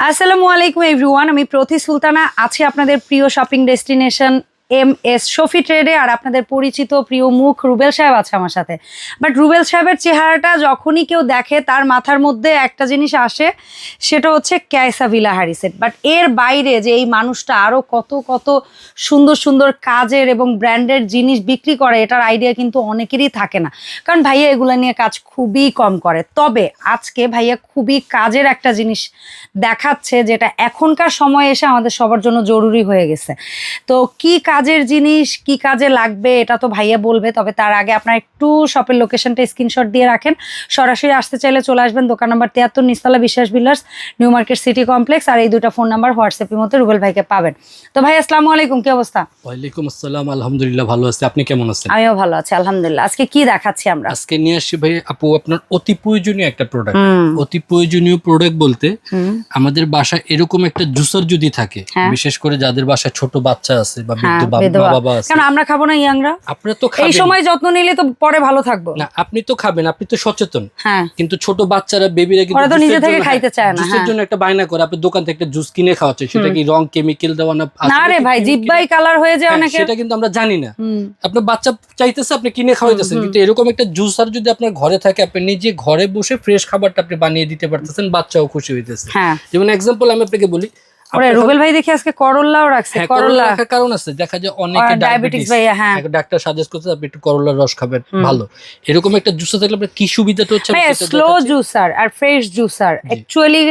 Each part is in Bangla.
আসসালামু আলাইকুম এভরিওয়ান আমি প্রতি সুলতানা আছি আপনাদের প্রিয় shopping destination M S Shafi ট্রেডে আর আপনাদের পরিচিত প্রিয় মুখ রুবেল সাহেব আছে আমার সাথে। বাট রুবেল সাহেবের চেহারাটা যখনই কেউ দেখে, তার মাথার মধ্যে একটা জিনিস আসে, সেটা হচ্ছে ক্যায়সা ভিলা হ্যারিসেট বাট এর বাইরে যে এই মানুষটা আরও কত কত সুন্দর সুন্দর কাজের এবং ব্র্যান্ডের জিনিস বিক্রি করে, এটার আইডিয়া কিন্তু অনেকেরই থাকে না। কারণ ভাইয়া এগুলো নিয়ে কাজ খুবই কম করে। তবে আজকে ভাইয়া খুবই কাজের একটা জিনিস দেখাচ্ছে, যেটা এখনকার সময়ে এসে আমাদের সবার জন্য জরুরি হয়ে গেছে। তো কি কাজের জিনিস কি কাজে লাগবে এটা তো ভাইয়া বলবে তবে তার আগে আপনার একটু শপের লোকেশনটা স্ক্রিনশট দিয়ে রাখেন। সরাসরি আসতে চাইলে চলে আসবেন দোকান নাম্বার তিয়াত্তর নিস্তালা Biswas builders new market city complex আর এই দুটো ফোন নাম্বার হোয়াটসঅ্যাপের মধ্যে রুবেল ভাইকে পাবেন। তো ভাই আসসালামু আলাইকুম কি অবস্থা? ওয়ালাইকুম আসসালাম আলহামদুলিল্লাহ ভালো আছি। আপনি কেমন আছেন? আমিও ভালো আছি আলহামদুলিল্লাহ। আজকে কি দেখাচ্ছি আমরা? আজকে নিয়ে আসছি ভাই আপু আপনার অতি প্রয়োজনীয় একটা প্রোডাক্ট অতি প্রয়োজনীয় প্রোডাক্ট বলতে আমাদের বাসায় এরকম একটা জুসার যদি থাকে হ্যাঁ। বিশেষ করে যাদের বাসায় ছোট বাচ্চা আছে বা হ্যাঁ বৃদ্ধ বাবা বিধবা। কারণ আমরা খাব না ইয়াংরা। আপনারা তো এই সময় যত্ন নিলে তো পরে ভালো থাকব। না আপনি তো খাবেন আপনি তো সচেতন। হ্যাঁ। কিন্তু ছোট বাচ্চারা বেবিরা কিন্তু তো নিজে থেকে খাইতে চায় না, জুসের হ্যাঁ। জন্য একটা বায়না করে আপনি দোকান থেকে একটা জুস কিনে খাওয়াচ্ছে সেটা কি রং কেমিক্যাল দেওয়া না না রে ভাই জিব্বাই কালার হয়ে যায় হ্যাঁ, অনেকে সেটা কিন্তু আমরা জানি না। আপনার বাচ্চা চাইতেছে আপনি কিনে খাওয়াইতেছেন কিন্তু এরকম একটা জুসার যদি আপনার ঘরে থাকে আপনি নিজে ঘরে বসে ফ্রেশ খাবারটা আপনি বানিয়ে দিতে পারতেছেন বাচ্চাও খুশি হইতেছে। হ্যাঁ। যেমন এক্সাম্পল আমি আপনাকে বলি ওরে রুবেল ভাই দেখি আজকে করল্লাও রাখছে হ্যাঁ, করল্লা। রাখার কারণ আছে দেখা যায় অনেকে ডায়াবেটিস হ্যাঁ। ডাক্তার সাজেস্ট করছে আপনি একটু করলার রস খাবেন ভালো। এরকম একটা জুসা থাকলে আপনার কি সুবিধাটা হচ্ছে? স্লো জুসার আর ফ্রেশ জুসার অ্যাকচুয়ালি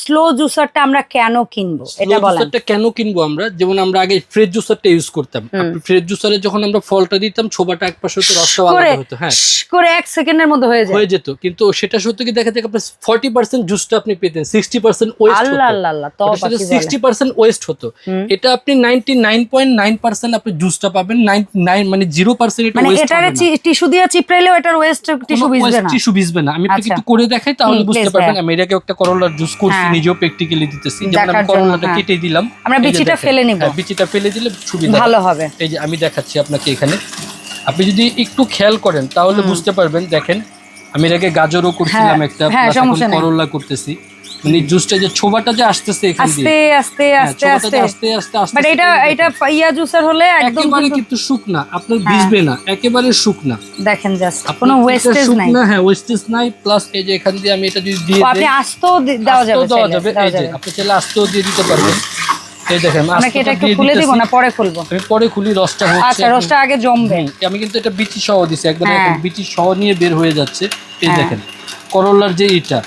স্লো জুসারটা আমরা কেন কিনবো? এটা বলেন। juicer টা কেন কিনবো আমরা? যেমন আমরা আগে ফ্রেশ জুসারটা ইউজ করতাম। ফ্রেশ জুসারে যখন আমরা ফলটা দিতাম ছোবাটা এক পাশে হতো রসটা আলাদা হতো হ্যাঁ। করে এক সেকেন্ডের মধ্যে হয়ে যায়। হয়ে যেত। কিন্তু সেটা সত্যি কি দেখা যায় আপনার ফর্টি পার্সেন্ট জুসটা আপনি পেতেন সিক্সটি পার্সেন্ট ওয়েস্ট আল্লাহ আল্লাহ আল্লাহ তো সিক্সটি পার্সেন্ট ওয়েস্ট হতো। এটা আপনি ninety nine point nine percent আপনি জুসটা পাবেন নাইন নাইন মানে জিরো পার্সেন্ট এটা মানে ওয়েস্ট এটারে টিস্যু দিয়ে চিপড়াইলেও এটার ওয়েস্ট টিস্যু ভিজবে না। টিস্যু ভিজবে না। আমি আপনাকে আচ্ছা। একটু করে দেখাই তাহলে বুঝতে পারবেন। দেখ। আমি এটাকে একটা করলার জুস করছি হ্যাঁ। নিজেও প্র্যাকটিক্যালি দিতেছি। যেমন আমি করলাটা হ্যাঁ। কেটে দিলাম। আমরা বিচিটা ফেলে নিব। হ্যাঁ, বিচিটা ফেলে দিলে সুবিধা ভালো হবে। এই যে আমি দেখাচ্ছি আপনাকে এখানে। আপনি যদি একটু খেয়াল করেন তাহলে বুঝতে পারবেন দেখেন আমি এর আগে গাজরও করছিলাম একটা। করলা করতেছি। মানে জুসটা যে ছোবাটা যে আসতেছে এখান আস্তে দিয়ে। আস্তে হ্যাঁ, আস্তে আস্তে। আস্তে আস্তে আস্তে বাট এটা এটা ইয়া জুসার হলে একদম একেবারে কিন্তু- শুকনা আপনার হ্যাঁ। ভিজবে না একেবারে শুকনা। দেখেন জাস্ট আপনার কোনো ওয়েস্টেজ নাই শুকনা, হ্যাঁ ওয়েস্টেজ নাই প্লাস এই যে এখান দিয়ে আমি এটা যদি দিয়ে ও, আপনি দেই আস্তেও দেওয়া যাবে দেওয়া যাবে এই যে আপনি চাইলে আস্তেও দিয়ে দিতে পারবেন। এই দেখেন এটা একটু খুলে দিব না পরে খুলবো? আমি পরে খুলি রসটা হচ্ছে আচ্ছা রসটা আগে জমবে। আমি কিন্তু এটা বিচি সহ দিছি একদম হ্যাঁ। বিচি সহ নিয়ে বের হয়ে যাচ্ছে। এই। দেখেন করলার যে হ্যাঁ।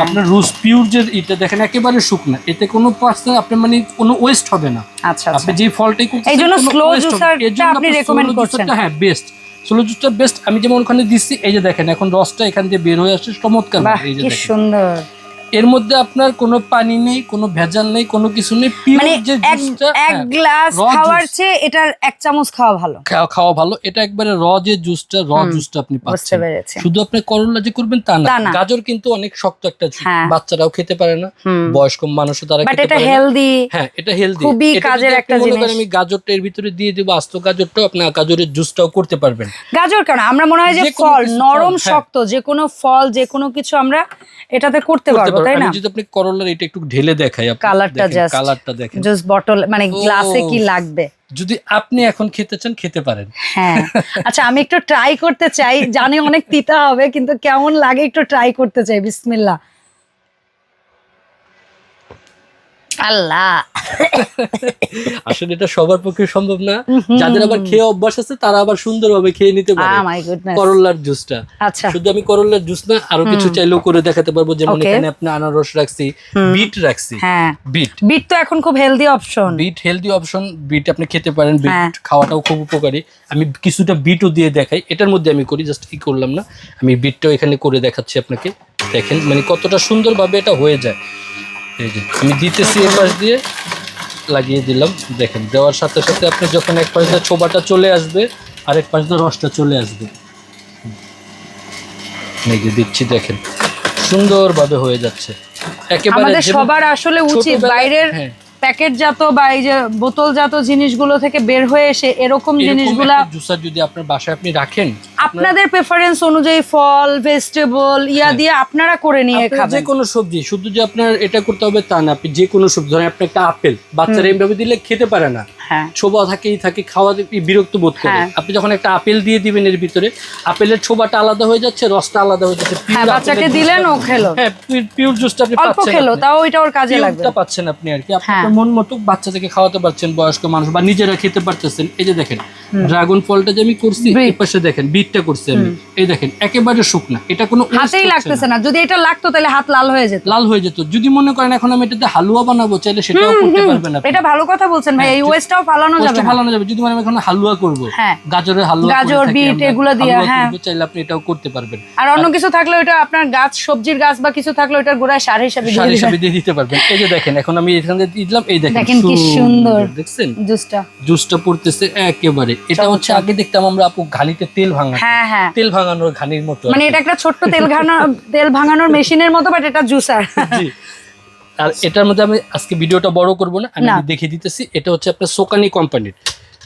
আপনার রোজ পিওর যে এটা দেখেন একেবারে শুকনো। এতে কোনো পার্সেন্ট আপনি মানে কোনো ওয়েস্ট হবে না। আচ্ছা আপনি আচ্ছা যে ফলটাই করছেন এই জন্য স্লো slow waste হবে না। juicer এর টা জন্য আপনি juicer করছেন। হ্যাঁ বেস্ট স্লো জুসটা বেস্ট আমি যেমন ওখানে দিচ্ছি এই যে দেখেন এখন রসটা এখান দিয়ে বের হয়ে আসছে চমৎকার এই যে কি সুন্দর। এর মধ্যে আপনার কোনো পানি নেই কোনো ভেজাল নেই কোনো কিছু নেই মানে এক গ্লাস খাওয়ার চেয়ে এটার এক চামচ খাওয়া ভালো। খাওয়া খাওয়া ভালো। এটা একবারে র যে জুসটা র জুসটা আপনি পাচ্ছেন। শুধু আপনি করলা যে করবেন তা না। গাজর কিন্তু অনেক শক্ত একটা হ্যাঁ। বাচ্চারাও খেতে পারে না। বয়স্ক মানুষও তারা খেতে পারে হেলদি হ্যাঁ এটা হেলদি খুবই কাজের একটা জিনিস। আমি গাজরটা এর ভিতরে দিয়ে দিব আস্ত গাজরটাও আপনি গাজরের জুসটাও করতে পারবেন। গাজর কেন? আমরা মনে হয় যে ফল নরম হ্যাঁ। শক্ত যে কোনো ফল যে কোনো কিছু আমরা এটাতে করতে পারব। তাই না? যদি আপনি করলার এটা একটু ঢেলে দেখাই আপনি কালারটা জাস্ট কালারটা দেখেন। জাস্ট বটল মানে গ্লাসে কি লাগবে? যদি আপনি এখন খেতে চান খেতে পারেন। হ্যাঁ। আচ্ছা আমি একটু ট্রাই করতে চাই। জানি অনেক তিতা হবে কিন্তু কেমন লাগে একটু ট্রাই করতে চাই বিসমিল্লাহ। আল্লাহ আসলে এটা সবার পক্ষে সম্ভব না। যাদের আবার খেয়ে অভ্যাস আছে তারা আবার সুন্দরভাবে খেয়ে নিতে পারে। মাই করলার জুসটা। আচ্ছা। শুধু আমি করলার জুস না আরও কিছু চাইলেও করে দেখাতে পারব। যেমন এখানে আপনি আনারস রাখছি বিট রাখছি। হ্যাঁ। বিট। বিট তো এখন খুব healthy option beet healthy option beet আপনি খেতে পারেন। হ্যাঁ। বিট খাওয়াটাও খুব উপকারী। আমি কিছুটা বিটও দিয়ে দেখাই। এটার মধ্যে আমি করি জাস্ট কি করলাম না। আমি বিটটাও এখানে করে দেখাচ্ছি আপনাকে। দেখেন মানে কতটা সুন্দরভাবে এটা হয়ে যায়। এই যে আমি দিতেছি এ পাশ দিয়ে লাগিয়ে দিলাম। দেখেন দেওয়ার সাথে সাথে আপনি যখন এক পাশ দিয়ে ছোবাটা চলে আসবে আর এক পাশ দিয়ে রসটা চলে আসবে। এই যে দিচ্ছি দেখেন সুন্দরভাবে হয়ে যাচ্ছে। একেবারে আমাদের সবার আসলে উচিত বাইরের হ্যাঁ। প্যাকেটজাত বা এই যে বোতলজাত জিনিসগুলো থেকে বের হয়ে এসে এরকম জিনিসগুলা জুসার যদি আপনার বাসায় আপনি রাখেন আপনাদের প্রেফারেন্স অনুযায়ী ফল ভেজিটেবল ইয়া হ্যাঁ। দিয়ে আপনারা করে নিয়ে খাবেন। যে কোনো সবজি শুধু যে আপনার এটা করতে হবে তা না আপনি যে কোনো সবজি ধরেন আপনি একটা আপেল বাচ্চারা এইভাবে দিলে খেতে পারে না। ছোবা থাকেই থাকে খাওয়া বিরক্ত বোধ করে। হ্যাঁ। আপনি যখন একটা আপেল দিয়ে দিবেন এর ভিতরে আপেলের ছোবাটা আলাদা হয়ে যাচ্ছে রসটা আলাদা হয়ে যাচ্ছে। হ্যাঁ বাচ্চাকে দিলেন ও খেলো। হ্যাঁ পিওর জুসটা আপনি পাচ্ছেন খেলো তাও ওর কাজে লাগবে। পাচ্ছেন আপনি আর কি। আপনি হ্যাঁ। মন মতো বাচ্চা থেকে খাওয়াতে পারছেন বয়স্ক মানুষ বা নিজেরা খেতে পারতেছেন। এই যে দেখেন ড্রাগন ফলটা যে আমি করছি এই পাশে দেখেন বিটটা করছি আমি। এই দেখেন একেবারে শুকনা। এটা কোনো হাতেই লাগতেছে না। যদি এটা লাগতো তাহলে হাত লাল হয়ে যেত। লাল হয়ে যেত। যদি মনে করেন এখন আমি এটাতে হালুয়া বানাবো চাইলে সেটাও করতে পারবেন আপনি। এটা ভালো কথা বলছেন ভাই হ্যাঁ, এই যদি- ওয়েস্টটাও ফালানো যাবে না? ফালানো যাবে। যদি মানে এখন হালুয়া করব হ্যাঁ। গাজরের হালুয়া গাজর, বিট এগুলো দিয়ে, হ্যাঁ। চাইলে আপনি এটাও করতে পারবেন। আর অন্য কিছু থাকলে ওটা আপনার গাছ সবজির গাছ বা কিছু থাকলে ওটার গোড়ায় সার হিসাবে দিয়ে সারি দিবেন। দিয়ে দিতে পারবেন। এই যে দেখেন এখন আমি এখান থেকে দিলাম এই দেখেন দেখেন কি সুন্দর। দেখছেন? জুসটা। জুসটা পড়তেছে একেবারে। এটা হচ্ছে আগে দেখতাম আমরা আপু ঘানিতে তেল ভাঙা হ্যাঁ হ্যাঁ। তেল ভাঙানোর ঘানির মতো মানে এটা একটা ছোট্ট তেল ঘানো তেল ভাঙানোর মেশিনের মতো বাট এটা জুসার। জি। আর এটার মধ্যে আমি আজকে ভিডিওটা বড় করব না আমি। দেখিয়ে দিতেছি এটা হচ্ছে আপনার সোকানি কোম্পানির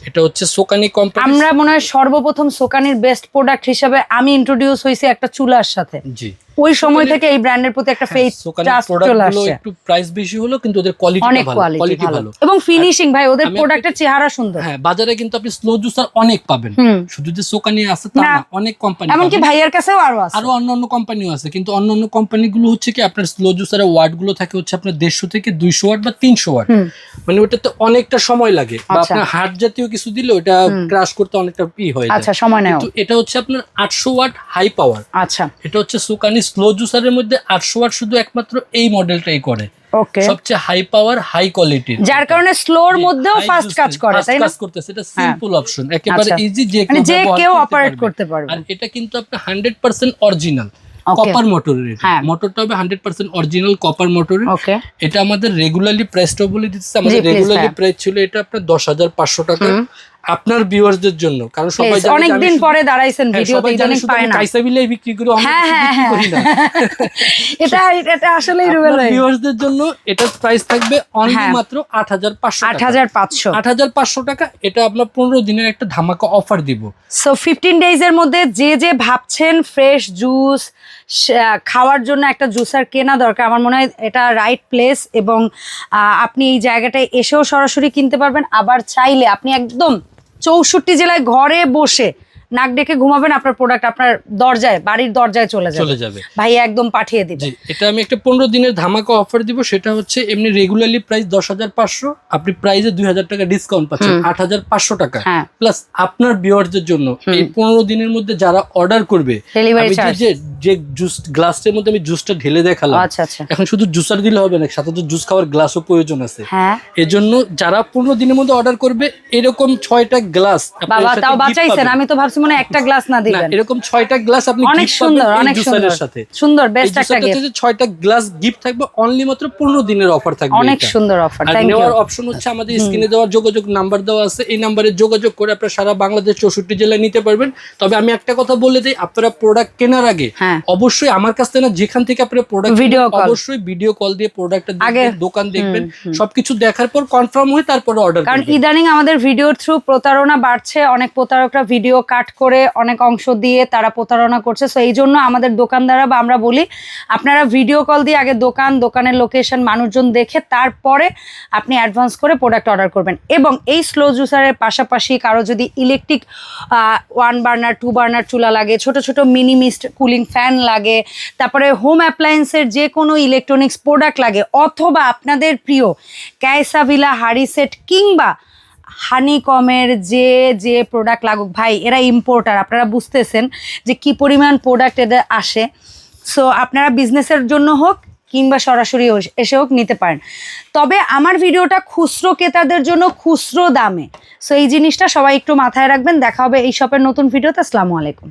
এটা হচ্ছে সোকানি কোম্পানি আমরা মনে হয় সর্বপ্রথম সোকানির বেস্ট প্রোডাক্ট হিসেবে আমি ইন্ট্রোডিউস হয়েছি একটা চুলার সাথে। জি। ওই সময় থেকে এই ব্র্যান্ডের প্রতি একটা ফেথ সোকানি ট্রাস্ট প্রোডাক্ট চলে গুলো একটু প্রাইস বেশি হলো কিন্তু ওদের কোয়ালিটি ভালো কোয়ালিটি ভালো। এবং ফিনিশিং ভাই ওদের প্রোডাক্টের চেহারা সুন্দর। হ্যাঁ বাজারে কিন্তু আপনি স্লো জুসার অনেক পাবেন। শুধু যে সোকানি আছে তা না। অনেক কোম্পানি এমনকি ভাইয়ার কাছেও আরও আছে। আরও অন্য অন্য কোম্পানিও আছে কিন্তু অন্য অন্য কোম্পানিগুলো হচ্ছে কি আপনার স্লো জুসারের ওয়াটগুলো থাকে হচ্ছে আপনার দেড়শো থেকে দুইশো ওয়াট বা তিনশো ওয়াট মানে ওটাতে অনেকটা সময় লাগে বা আচ্ছা। আপনার হার্ট জাতীয় কিছু দিলে ওটা ক্রাশ করতে অনেকটা ই হয়ে আচ্ছা সময় কিন্তু এটা হচ্ছে আপনার আটশো ওয়াট হাই পাওয়ার আচ্ছা। এটা হচ্ছে সুকানি স্লো জুসারের মধ্যে আটশো ওয়াট শুধু একমাত্র এই মডেলটাই করে। ওকে সবচেয়ে হাই পাওয়ার হাই কোয়ালিটির যার কারণে স্লোর মধ্যেও ফাস্ট কাজ করে তাই না? কাজ করতেছে এটা সিম্পল অপশন একেবারে আচ্ছা। ইজি যে মানে কেউ যে কেউ অপারেট করতে পারবে। আর এটা কিন্তু আপনার হান্ড্রেড পার্সেন্ট অরিজিনাল কপার মোটরের হ্যাঁ। মোটরটা হবে হান্ড্রেড পার্সেন্ট অরিজিনাল কপার মোটরের ওকে এটা আমাদের রেগুলারলি প্রাইসটা বলে দিচ্ছে আমাদের রেগুলারলি হ্যাঁ। প্রাইস ছিল এটা আপনার দশ হাজার পাঁচশো টাকা। আপনার ভিউয়ার্সদের জন্য কারণ সবাই জানে অনেক দিন পরে দাঁড়াইছেন হ্যাঁ, ভিডিওতে ইদানিং পায় না। কাইসা বিলাই বিক্রি করি অন্য হ্যাঁ হ্যাঁ বিক্রি করি না। এটা এটা আসলেই রুবেল ভাই ভিউয়ার্সদের জন্য এটার প্রাইস থাকবে অনলি। মাত্র আট হাজার পাঁচশো আট হাজার পাঁচশো। আট হাজার পাঁচশো টাকা এটা আপনার পনেরো দিনের একটা ধামাকা অফার দিব। সো ফিফটিন ডেজ এর মধ্যে যে যে ভাবছেন ফ্রেশ জুস খাওয়ার জন্য একটা জুসার কেনা দরকার আমার মনে হয় এটা রাইট প্লেস এবং আপনি এই জায়গাটায় এসেও সরাসরি কিনতে পারবেন। আবার চাইলে আপনি একদম চৌষট্টি জেলায় ঘরে বসে নাক ডেকে ঘুমাবেন আপনার প্রোডাক্ট আপনার দরজায় বাড়ির দরজায় চলে যাবে। চলে যাবে। ভাই একদম পাঠিয়ে দিবে। এটা আমি একটা পনেরো দিনের ধামাকা অফার দিব সেটা হচ্ছে এমনি রেগুলারলি প্রাইস দশ হাজার পাঁচশো আপনি প্রাইসে দুই হাজার টাকা ডিসকাউন্ট পাচ্ছেন আট হাজার পাঁচশো টাকা। হ্যাঁ। প্লাস আপনার ভিউয়ারদের জন্য এই পনেরো দিনের মধ্যে যারা অর্ডার করবে যে জুস গ্লাসের মধ্যে আমি জুসটা ঢেলে দেখালাম আচ্ছা আচ্ছা। এখন শুধু জুসার দিলে হবে না সাথে তো জুস খাওয়ার গ্লাসও প্রয়োজন আছে। হ্যাঁ। এজন্য যারা পনেরো দিনের মধ্যে অর্ডার করবে এরকম ছয়টা গ্লাস বাবা তাও বাঁচাইছেন আমি তো ভাবছি মনে হয় একটা গ্লাস না না দিবেন। এরকম ছয়টা গ্লাস আপনি অনেক সুন্দর অনেক সুন্দর। সাথে। সুন্দর বেস্ট একটা যে ছয়টা গ্লাস গিফট থাকবে অনলি মাত্র পনেরো দিনের অফার থাকবে অনেক সুন্দর অফার থ্যাংক ইউ নেওয়ার অপশন হচ্ছে আমাদের স্ক্রিনে দেওয়ার যোগাযোগ নাম্বার দেওয়া আছে। এই নাম্বারে যোগাযোগ করে আপনারা সারা বাংলাদেশ চৌষট্টি জেলায় নিতে পারবেন। তবে আমি একটা কথা বলে দিই আপনারা প্রোডাক্ট কেনার আগে হ্যাঁ। অবশ্যই আমার কাছ থেকে না যেখান থেকে আপনারা প্রোডাক্ট call। অবশ্যই ভিডিও কল দিয়ে প্রোডাক্টটা দেখবেন দোকান দেখবেন। সবকিছু দেখার পর কনফার্ম হয়ে তারপরে অর্ডার কারণ ইদানিং আমাদের ভিডিওর থ্রু প্রতারণা বাড়ছে অনেক প্রতারকরা ভিডিও কাট করে অনেক অংশ দিয়ে তারা প্রতারণা করছে। সো এই জন্য আমাদের দোকানদাররা বা আমরা বলি, আপনারা ভিডিও কল দিয়ে আগে দোকান, দোকানের লোকেশন মানুষজন দেখে তারপরে আপনি অ্যাডভান্স করে প্রোডাক্ট অর্ডার করবেন। এবং এই স্লো জুসারের পাশাপাশি কারও যদি electric one burner two burner চুলা লাগে, ছোট ছোট মিনি মিস্ট কুলিং ফ্যান লাগে, তারপরে হোম অ্যাপ্লায়েন্সের যে কোনো ইলেকট্রনিক্স প্রোডাক্ট লাগে, অথবা আপনাদের প্রিয় ক্যাসাভিলা হাড়ি সেট কিংবা হানিকমের যে যে প্রোডাক্ট লাগুক, ভাই, এরা ইম্পোর্টার আপনারা বুঝতেছেন যে কি পরিমাণ প্রোডাক্ট এদের আসে। সো আপনারা বিজনেসের জন্য হোক কিংবা সরাসরি এসে হোক নিতে পারেন। তবে আমার ভিডিওটা খুচরো ক্রেতাদের জন্য খুচরো দামে। সো এই জিনিসটা সবাই একটু মাথায় রাখবেন। দেখা হবে এই শপের নতুন ভিডিওতে। আসসালামু আলাইকুম।